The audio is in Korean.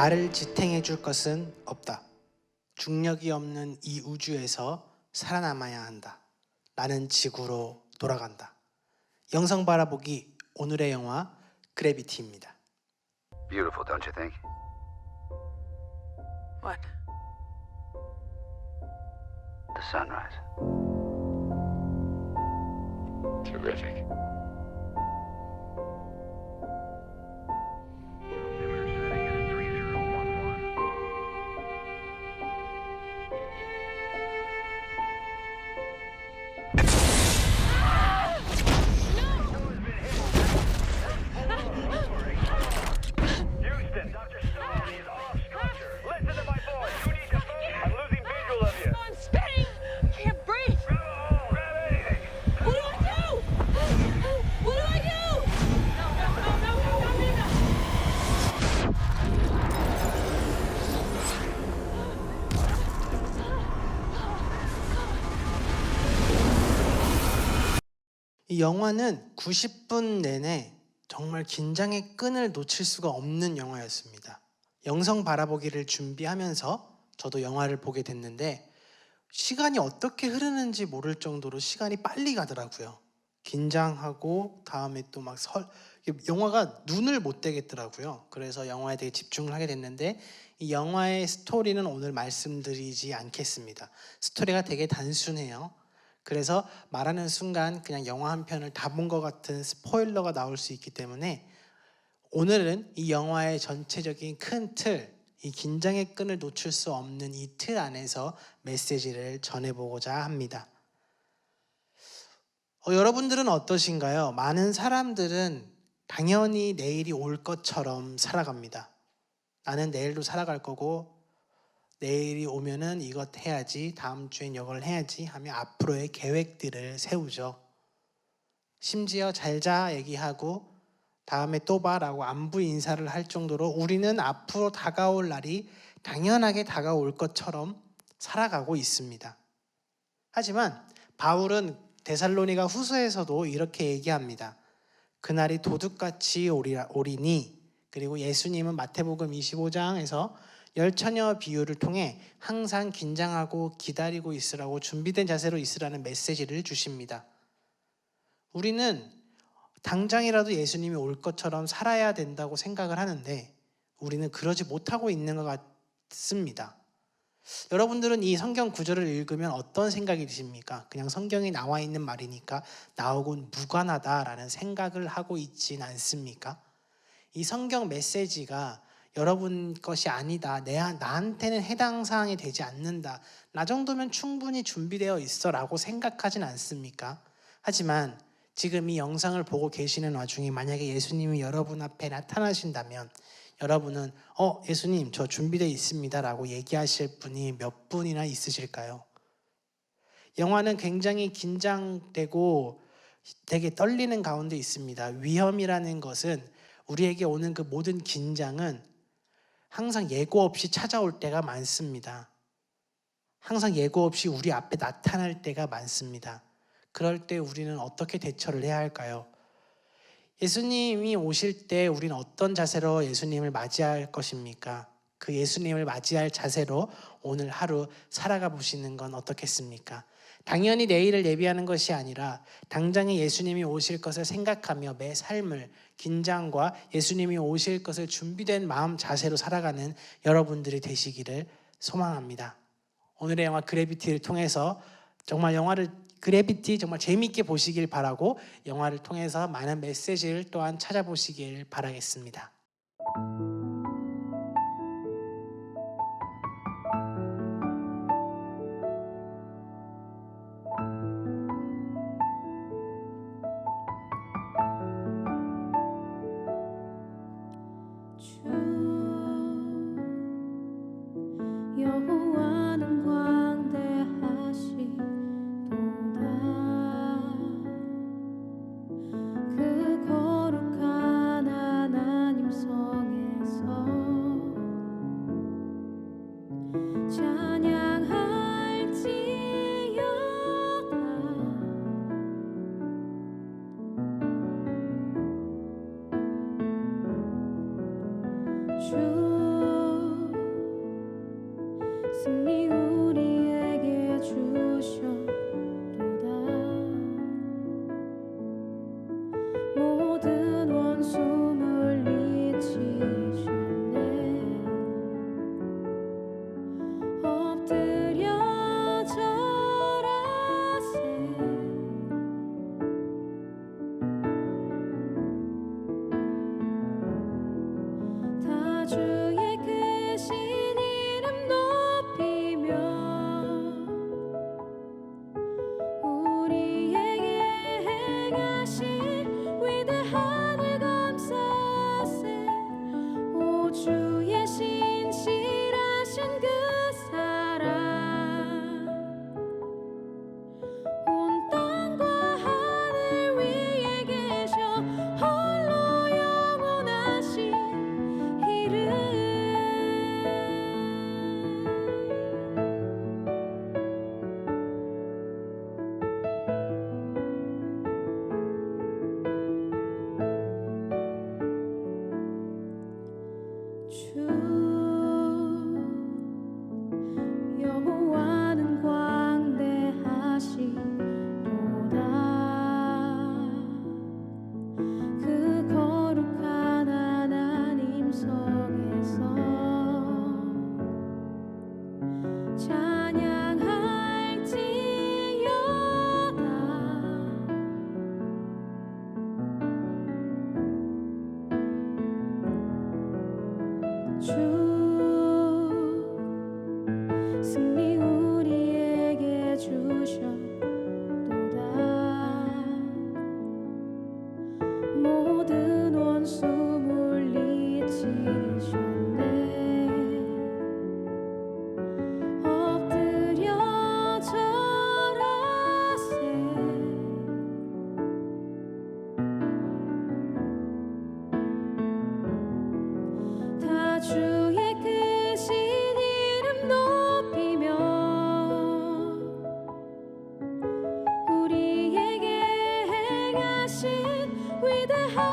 나를 지탱해 줄 것은 없다. 중력이 없는 이 우주에서 살아남아야 한다. 나는 지구로 돌아간다. 영상 바라보기 오늘의 영화 그래비티입니다. Beautiful, don't you think? What? The sunrise. Terrific. Houston, Dr. Stone is off structure. Listen to my voice. You need to focus. I'm losing visual of you. I'm spinning! Can't breathe! Grab a hole. Grab anything. What do I do? What do I do? No, no, no, no, no, no, no, no. 이 영화는 90분 내내 정말 긴장의 끈을 놓칠 수가 없는 영화였습니다. 영성 바라보기를 준비하면서 저도 영화를 보게 됐는데 시간이 어떻게 흐르는지 모를 정도로 시간이 빨리 가더라고요. 긴장하고 다음에 또 막 설 영화가 눈을 못 떼겠더라고요. 그래서 영화에 되게 집중을 하게 됐는데 이 영화의 스토리는 오늘 말씀드리지 않겠습니다. 스토리가 되게 단순해요. 그래서 말하는 순간 그냥 영화 한 편을 다 본 것 같은 스포일러가 나올 수 있기 때문에 오늘은 이 영화의 전체적인 큰 틀, 이 긴장의 끈을 놓칠 수 없는 이 틀 안에서 메시지를 전해보고자 합니다. 어, 여러분들은 어떠신가요? 많은 사람들은 당연히 내일이 올 것처럼 살아갑니다. 나는 내일도 살아갈 거고 내일이 오면은 이것 해야지, 다음 주엔 이걸 해야지 하며 앞으로의 계획들을 세우죠. 심지어 잘 자 얘기하고 다음에 또 봐라고 안부 인사를 할 정도로 우리는 앞으로 다가올 날이 당연하게 다가올 것처럼 살아가고 있습니다. 하지만 바울은 데살로니가 후서에서도 이렇게 얘기합니다. 그날이 도둑같이 오리라, 오리니 그리고 예수님은 마태복음 25장에서 열처녀 비유를 통해 항상 긴장하고 기다리고 있으라고 준비된 자세로 있으라는 메시지를 주십니다. 우리는 당장이라도 예수님이 올 것처럼 살아야 된다고 생각을 하는데 우리는 그러지 못하고 있는 것 같습니다. 여러분들은 이 성경 구절을 읽으면 어떤 생각이 드십니까? 그냥 성경에 나와 있는 말이니까 나오곤 무관하다라는 생각을 하고 있진 않습니까? 이 성경 메시지가 여러분 것이 아니다. 내 나한테는 해당 사항이 되지 않는다. 나 정도면 충분히 준비되어 있어라고 생각하진 않습니까? 하지만 지금 이 영상을 보고 계시는 와중에 만약에 예수님이 여러분 앞에 나타나신다면 여러분은 어 예수님 저 준비되어 있습니다라고 얘기하실 분이 몇 분이나 있으실까요? 영화는 굉장히 긴장되고 되게 떨리는 가운데 있습니다. 위험이라는 것은 우리에게 오는 그 모든 긴장은 항상 예고 없이 찾아올 때가 많습니다. 항상 예고 없이 우리 앞에 나타날 때가 많습니다. 그럴 때 우리는 어떻게 대처를 해야 할까요? 예수님이 오실 때 우리는 어떤 자세로 예수님을 맞이할 것입니까? 그 예수님을 맞이할 자세로 오늘 하루 살아가 보시는 건 어떻겠습니까? 당연히 내일을 예비하는 것이 아니라 당장에 예수님이 오실 것을 생각하며 매 삶을 긴장과 예수님이 오실 것을 준비된 마음 자세로 살아가는 여러분들이 되시기를 소망합니다. 오늘의 영화 그래비티를 통해서 정말 영화를 그래비티 정말 재미있게 보시길 바라고 영화를 통해서 많은 메시지를 또한 찾아보시길 바라겠습니다. true. to me. 你的好